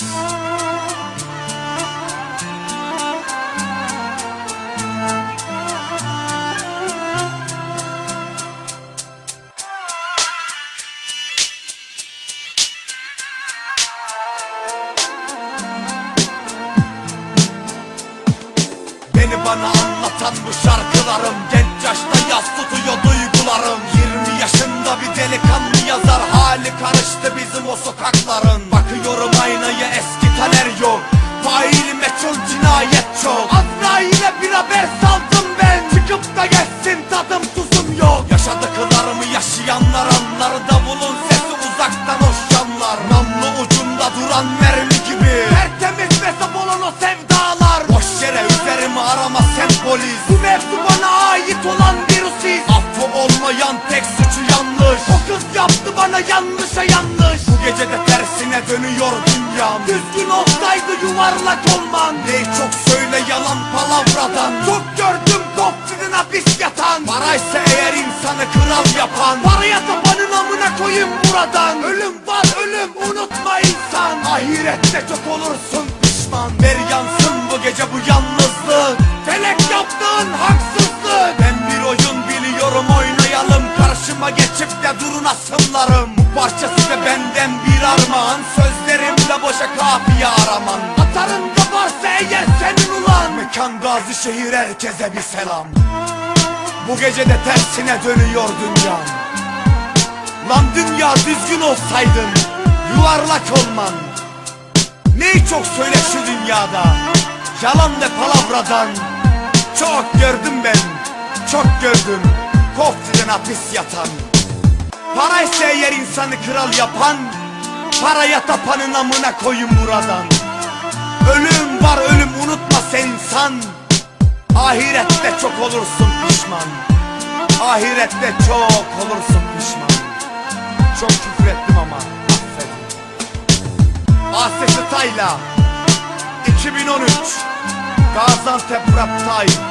Beni bana anlatan bu şarkılarım Genç yaşta yas tutuyor duygularım. 20 yaşında bir delikanlı yazar Hali karıştı bizim o sokakların Haber saldım ben. Çıkıp da geçsin tadım tuzum yok. Yaşadıklarımı yaşayanlar anlar Davulun sesi uzaktan hoşcanlar Namlu ucunda duran mermi gibi. Tertemiz mesaf olan o sevdalar. Boş yere üzerimi arama sen polis. Bu mevzu bana ait olan bir husis Affı olmayan tek suçu yanlış. O kız yaptı bana yanlışa yanlış. Bu gece de tersine dönüyor dünyam. Düzgün olsaydı yuvarlak olman Ne çok palavradan. Çok gördüm kopsidin hapis yatan. Paraysa eğer insanı kral yapan. Paraya tapanın amına koyayım buradan. Ölüm var ölüm. Unutma insan. Ahirette çok olursun pişman. Ver yansın bu gece bu yalnızlık. Felek yaptığın haksızlık. Ben bir oyun biliyorum oynayalım. Karşıma geçip de durun asımlarım. Bu parça size benden bir armağan. Sözlerimle boşa kafiye araman. Atarın da varsa eğer senin ulan Mekan gazi şehir herkese bir selam. Bu gece de tersine dönüyor dünya Lan dünya düzgün olsaydın Yuvarlak olman. Neyi çok söyle şu dünyada Yalan ve palavradan. Çok gördüm ben Çok gördüm Kofti'den hapis yatan. Paraysa eğer insanı kral yapan Paraya tapanın amına koyun buradan. Ölüm var ölüm unutma çok olursun pişman. Ahirette çok olursun pişman. Çok küfür ettim ama affedin Asesi Tayla 2013 Gaziantep Rap Time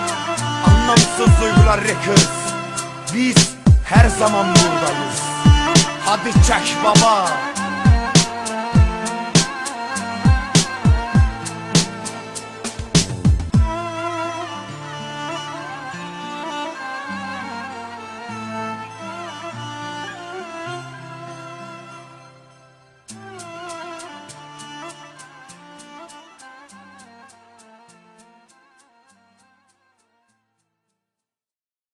Anlamsız duygular Records. Biz her zaman buradayız. Hadi çek baba